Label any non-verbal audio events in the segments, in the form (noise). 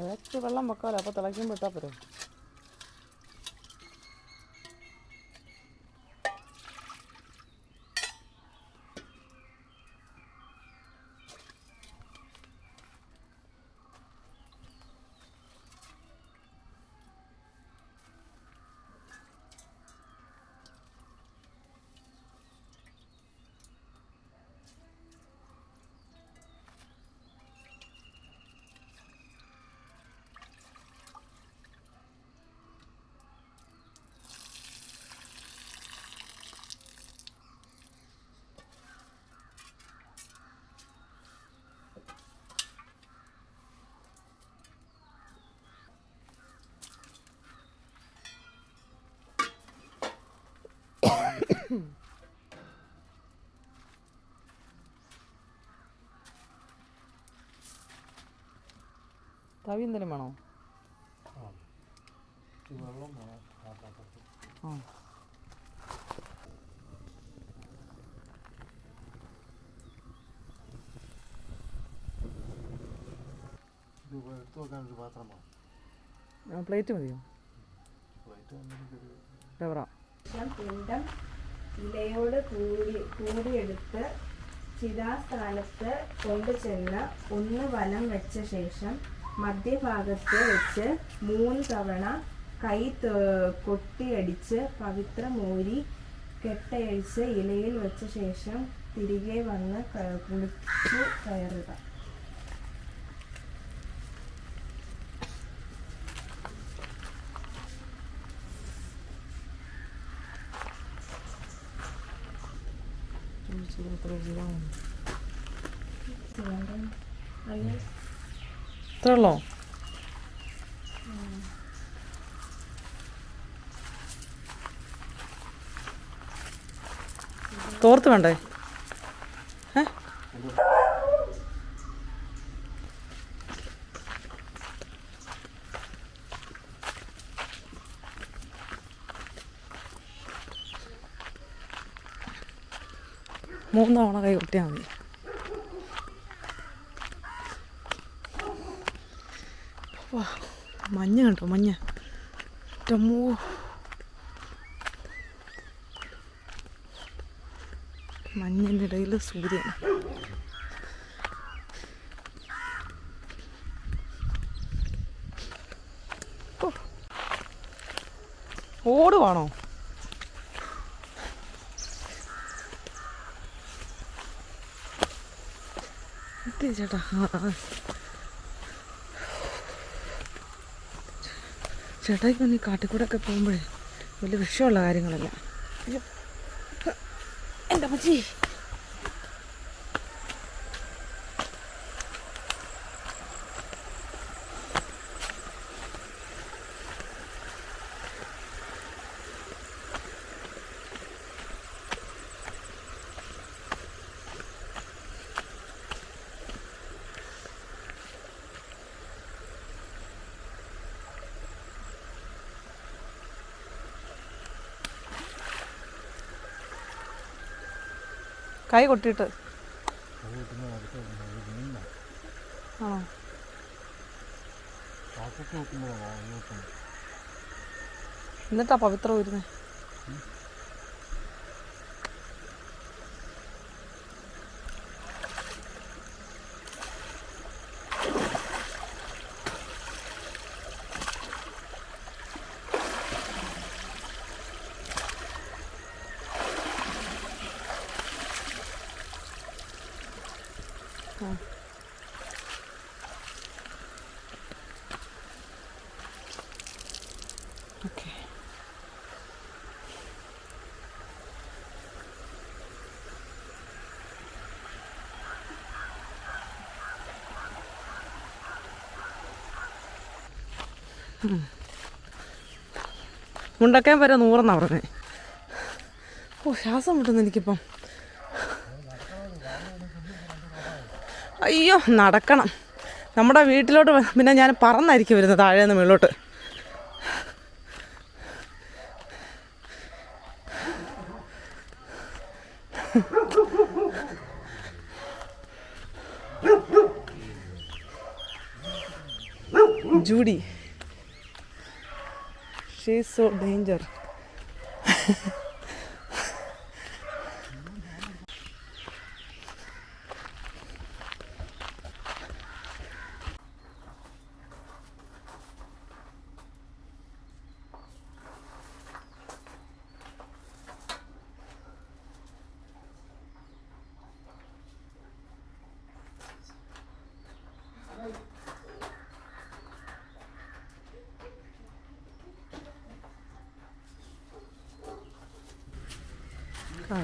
ഇടയ്ക്ക് വെള്ളം വെക്കാമല്ലോ അപ്പോൾ തിളയ്ക്കുമ്പോൾ ഇട്ടാൽ പോരെ? തവി എന്തെങ്കിലും വേണോ? ആ. പ്ലേറ്റ് മതിയോ? ഡെവറ പിണ്ടം ഇലയോട് കൂടി കൂടിയെടുത്ത് ചിതാസ്ഥാനത്ത് കൊണ്ടുചെന്ന് ഒന്ന് വലം വെച്ച ശേഷം മധ്യഭാഗത്ത് വെച്ച് മൂന്ന് തവണ കൈ കൊട്ടിയടിച്ച് പവിത്ര മോരി കെട്ടയഴിച്ച് ഇലയിൽ വെച്ച ശേഷം തിരികെ വന്ന് കുളിച്ചു കയറുക. ചെയ്യേണ്ടത് അയ്യോ ഇത്രേ ഉള്ളോ തോർത്ത് വേണ്ടേ? ഏ മൂന്ന് തവണ കൈ കൊട്ടിയാൽ മതി. സൂര്യൻ. ഓടുവാണോ? ചേട്ടാ. ആ, ആ. ചേട്ടായിക്ക് നീ കാട്ടിക്കൂടെ ഒക്കെ പോകുമ്പോഴേ വലിയ വിഷയമുള്ള കാര്യങ്ങളല്ല. എന്റെ അമ്മച്ചി. കൈ കൊട്ടിട്ട് ആണോ? എന്നിട്ടാ പവിത്ര വരുന്നത് മുണ്ടക്കാൻ വരെ നൂറെന്നാ പറഞ്ഞേ. ഓ ശ്വാസം മുട്ടുന്നു എനിക്കിപ്പം. അയ്യോ നടക്കണം. നമ്മുടെ വീട്ടിലോട്ട് പിന്നെ ഞാൻ പറന്നായിരിക്കും വരുന്നത് താഴെ നിന്ന് മുകളിലോട്ട് Judy. She is so danger. (laughs) ആ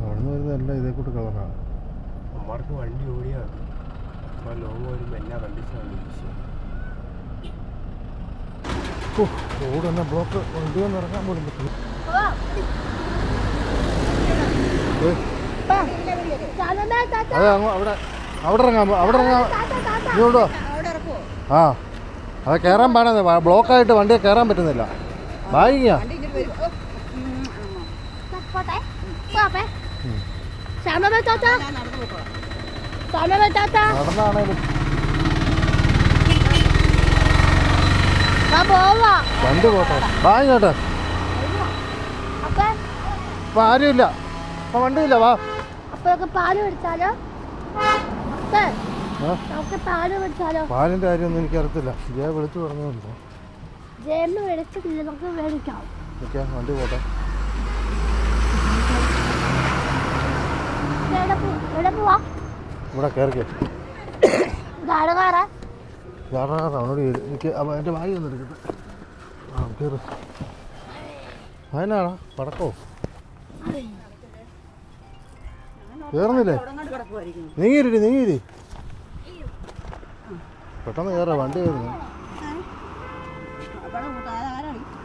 അവിടുന്ന് വരുന്നതല്ല ഇതേ കൂട്ട് കളറാണ് അമ്മമാർക്ക് വണ്ടി ഓടിയാൽ അപ്പോൾ ലോങ് വരുമ്പോൾ എല്ലാ കണ്ടീഷനാണ് റോഡ് തന്നെ ബ്ലോക്ക് വണ്ടി വന്ന് ഇറങ്ങാൻ പോലും പറ്റില്ല. അതെ അവിടെ അവിടെ ഇറങ്ങാൻ അവിടെ ഇറങ്ങാൻ ഇങ്ങോട്ടോ ആ. അത് കയറാൻ പാടുന്നത് ബ്ലോക്കായിട്ട് വണ്ടി കയറാൻ പറ്റുന്നില്ല പോവാ. വണ്ടി പോട്ടെ. ഇപ്പം ആരുമില്ല. ഇപ്പം വണ്ടിയില്ല വാ. പാൽ പിടിച്ചാലോ അപ്പേ. പാൽ മേടിച്ചാലോ പാലിന്റെ കാര്യമൊന്നും എനിക്കറിയത്തില്ല. ജയ വിളിച്ചു പറഞ്ഞോ നമുക്ക് മേടിക്കാം വണ്ടി പോട്ടെ. ഇവിടെ കയറിക്കേ അവനോട്. എനിക്ക് എന്റെ ആ കയറ്. അതിനാടാ പടക്കോ? കയറുന്നില്ലേ? നീങ്ങിരി നീങ്ങിരി പെട്ടെന്ന് കയറാ വണ്ടി വരുന്നു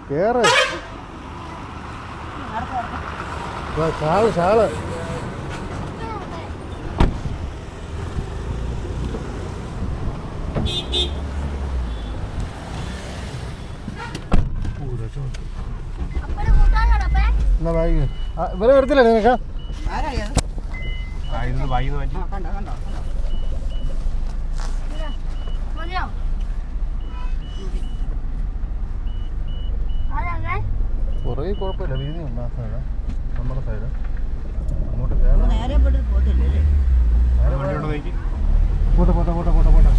കേറ്. വാ, ഷാൾ ഷാൾ എന്നാ ആ, ഇവരെ വരത്തില്ലേ നിനക്ക്? ആ ഇന്ന് വൈകുന്ന മാറ്റി. പുറകെ കുഴപ്പമില്ല. വീതി ഉണ്ട് ആ സൈഡ് നമ്മുടെ സൈഡ് അങ്ങോട്ട് ഫ്രണ്ട് നേരെ പോട്ടെ പോട്ടെ പോട്ടെ പോട്ടെ പോട്ടെ.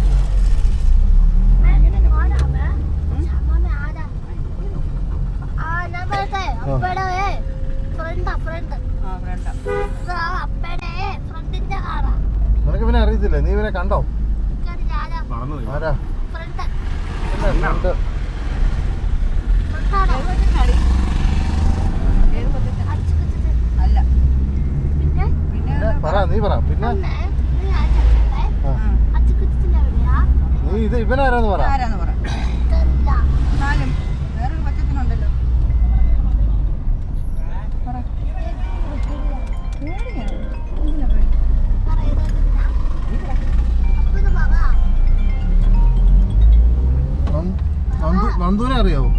നിനക്ക് പിന്നെ അറിയത്തില്ലേ? നീ ഇവനെ കണ്ടോ? ആരാ? ഫ്രണ്ട്. ഫ്രണ്ട്. പറ നീ പറ. പിന്നെ? നീ ഇത് ഇവനാരാന്ന് ആരാന്ന് പറ. നന്ദൂനെ അറിയാവോ?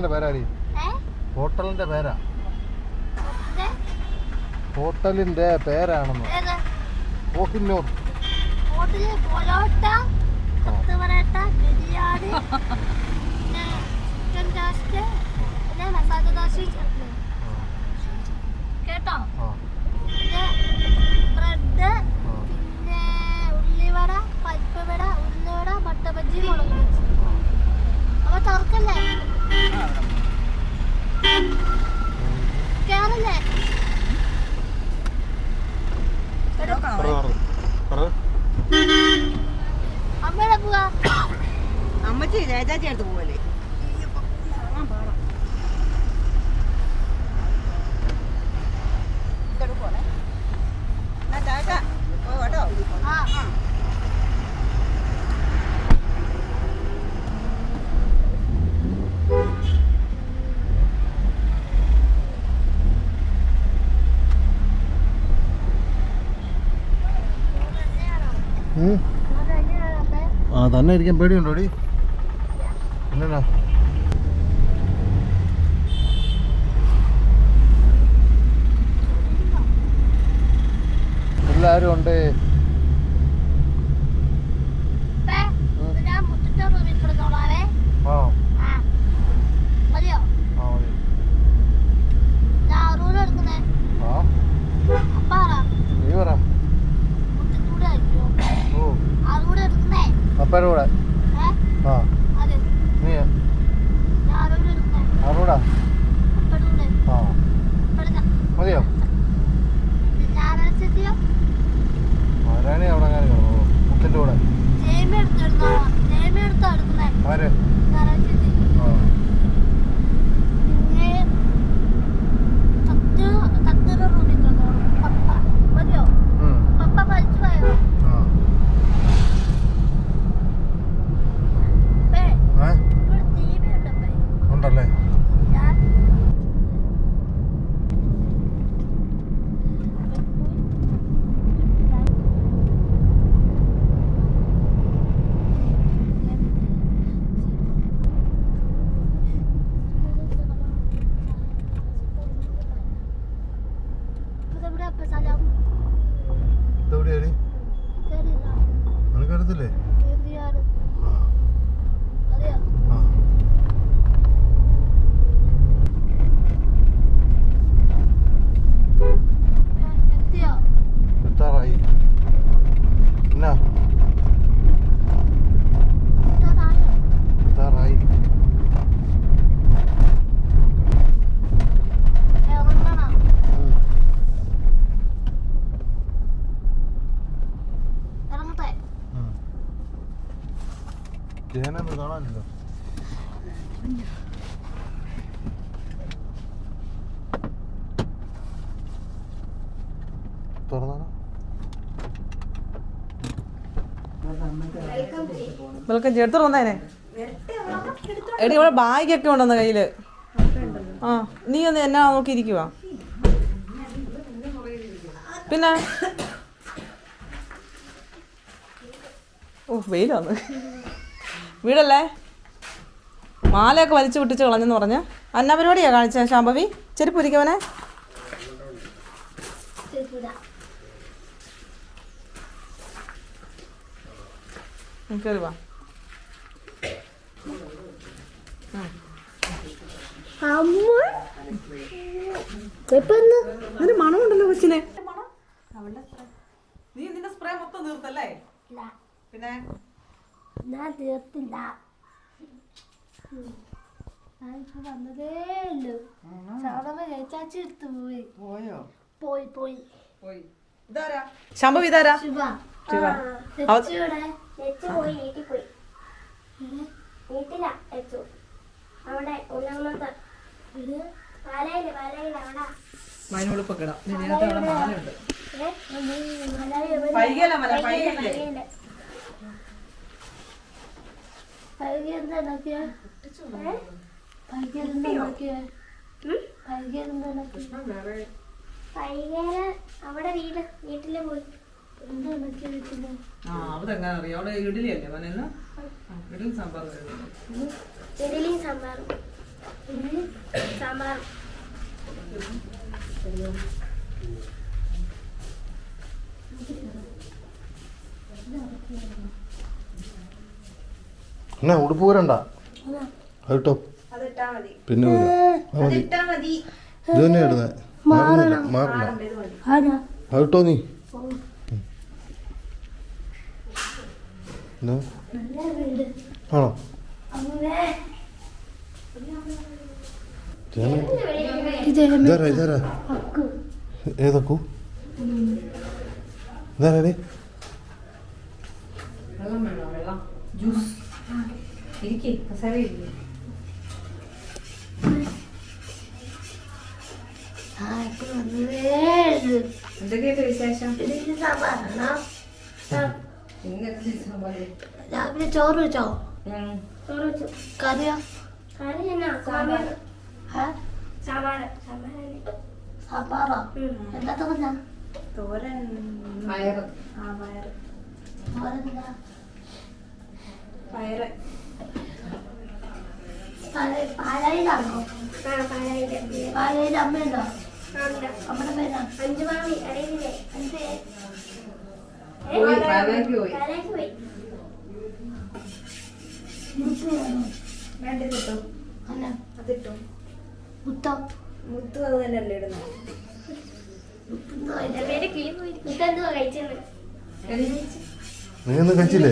ഹോട്ടലിന്റെ പേരാ ഹോട്ടലിന്റെ പേരാ? ഹോട്ടലിന്റെ പേരാണെന്ന്. കോഹിന്നൂർ (laughs) ഉള്ളിവട പരിപ്പ് വട ഉള്ളിവട മുട്ട മുളക് അപ്പൊ തുറക്കല്ലേ? അമ്മച്ചി ജയചാച്ചി അടുത്ത് പോവല്ലേ? പോണേ. എന്നാ ചാച്ച പോയോട്ടോ ആ ആ. തന്നെ ഇരിക്കാൻ പേടിയുണ്ടോ ഡി ഇല്ലല്ലോ എല്ലാവരും ഉണ്ട്. വെൽക്കം ചെയ്യും. എടുത്തോണ്ട് വന്നേനെ. എടി ഇവിടെ ബാഗൊക്കെ ഉണ്ടെന്ന് കയ്യിൽ. ആ നീ ഒന്ന് എന്നാ നോക്കിയിരിക്കുവാ. പിന്നെ? ഓ വെയിലാന്ന്. വീടല്ലേ? മാലയൊക്കെ വലിച്ചു വിട്ടിച്ച് കളഞ്ഞെന്ന് പറഞ്ഞ്. അന്ന പരിപാടിയാ കാണിച്ച ശാംഭവി? ചെരുപ്പ് ഇരിക്കവനെ വാ അമ്മ ഇപ്പൊ എന്ത് അതിന് മണമുണ്ടല്ലോ കൊച്ചിനെ. നീ നിന്റെ സ്പ്രേ മൊത്തം തീർത്തല്ലേ? ഇല്ല. പിന്നെ? ഞാൻ തീർത്തില്ല. വന്നതേ ഉള്ളൂ. ചേച്ചാച്ചി എടുത്തു പോയി. പോയോ? പോയി പോയി. പോയി. ശാംഭവി ഇതാരാ? ശിവ. ശിവ. പോയി വീട്ടിൽ പോയി. വീട്ടില അവിടെ ഒന്നാമത്തെ അവിടെ ഇടാം. പൈകല മല പൈകല്ലേ വീട് വീട്ടിൽ പോയി. ആ അവിടെ എങ്ങനെ അറിയാം? അവിടെ ഇഡലി അല്ലേ? മനന്ന് ഇഡലി സാമ്പാർ ഇഡലിയും സാമ്പാറും. സാമ്പാറും എന്നാ ഉടുപ്പ് വരണ്ട അതിട്ടോ പിന്നെ മതി. ഇത് തന്നെ ഇടുന്നത് മാറുന്നില്ല മാറില്ല ആരാ? നീ. ആണോ? അക്കു ഏതക്കൂ ഇതാരാടി വെള്ളം വേണോ വെള്ളം ജ്യൂസ് ഇരിക്കേ കസേര ഇരിക്കേ എന്തൊക്കെയുണ്ട് വിശേഷം രാവിലെ ചോറ് വെച്ചോ ചോറ് വെച്ചു കറിയോ കറി എന്നാ സാമ്പാർ സാമ്പാറോ? എന്താ തോന്നാ? പയറ്. തോരെന്താ പയറ്. പാലായിലാണോ പാലായിൽ അമ്മയുണ്ടോ? അമ്മയുടെ പേരാ? അഞ്ചു മാമി അറിയില്ലേ? അഞ്ച് അല്ല. അതിട്ടോ. മുത്തം. മുത്തു അത് ഇടുന്നത് പോയി മുത്തെന്തുവാ കഴിച്ചത് നീ ഒന്നും കഴിച്ചില്ലേ?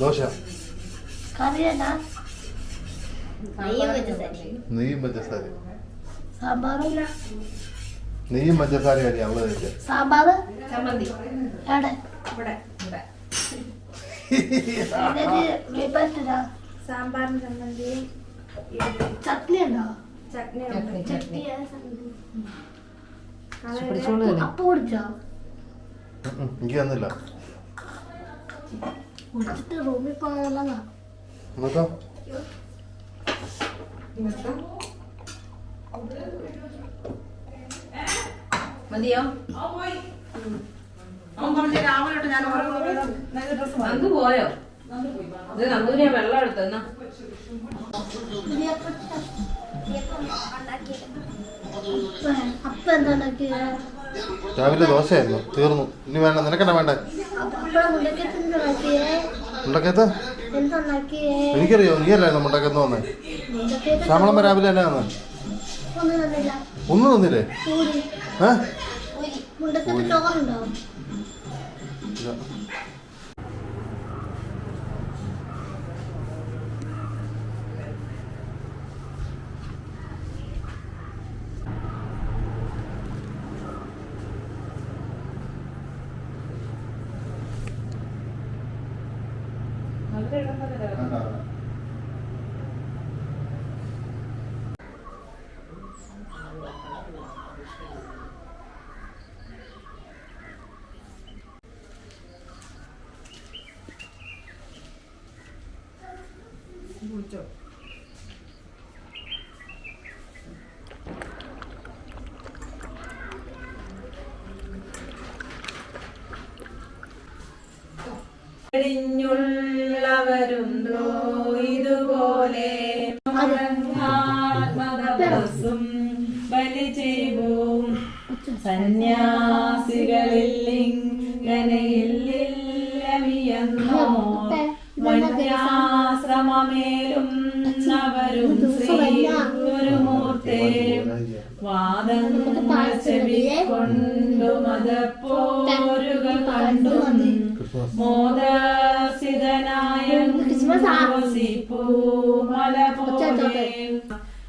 ദോശ. കറി നെയ്യും പഞ്ചസാര നെയ്യും പഞ്ചസാര അരി അവൾ കഴിച്ച. സാമ്പാർ ചമ്മന്തി. എവിടെ? ഇവിടെ ഇവിടെ. വിളിപ്പറ്റില്ല സാമ്പാറും ചമ്മന്തിയും ചട്നി ഉണ്ടോ? ചട്നി ഉണ്ട്. ചട്നി അപ്പൊ കുടിച്ചോ? എനിക്ക് തന്നില്ല. കുടിച്ചിട്ട് റൂമിൽ പോയാലോ മതിയോ? അവൻ പറഞ്ഞ രാവിലെ ഞാൻ ഓരോ ഡ്രസ്സ് നന്ദു പോയോ? ഞാൻ വെള്ളം രാവിലെ ദോശയായിരുന്നു തീർന്നു. ഇനി വേണ്ട നിനക്കെന്നാ വേണ്ടേ? മുണ്ടക്കത്ത് എനിക്കറിയോ നീ അല്ലായിരുന്നു മുണ്ടക്കത്ത് വന്നേ? ശ്യാമളമ്മ രാവിലെ എന്നാ വന്നേ? ഒന്നും തന്നില്ല? ഏ? കുടിച്ചോ ുള്ളവരുണ്ടോ ഇതുപോലെ ബലി ഇങ്ങനെയില്ലമിയെന്നോ വന്യാശ്രമമേലും അവരും ശ്രീ ഗുരുമൂർത്തേ വാദങ്ങൾ കണ്ടും മോദസിതനായ പോലെ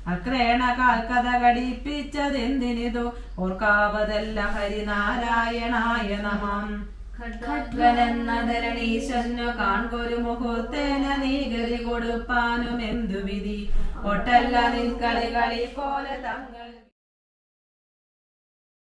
അക്രേണ കാൽക്കഥ ഘടിപ്പിച്ചതെന്തിനിതു ഓർക്കാവതല്ല ഹരിനാരായണായ നമം. ഖഡ്ഗനെന്ന ധരണീശന്നു കാൺകൊരു മുഹൂർത്തേന കൊടുപ്പാനും എന്തു വിധി? ഒട്ടല്ല നിൻ പോലെ തങ്ങൾ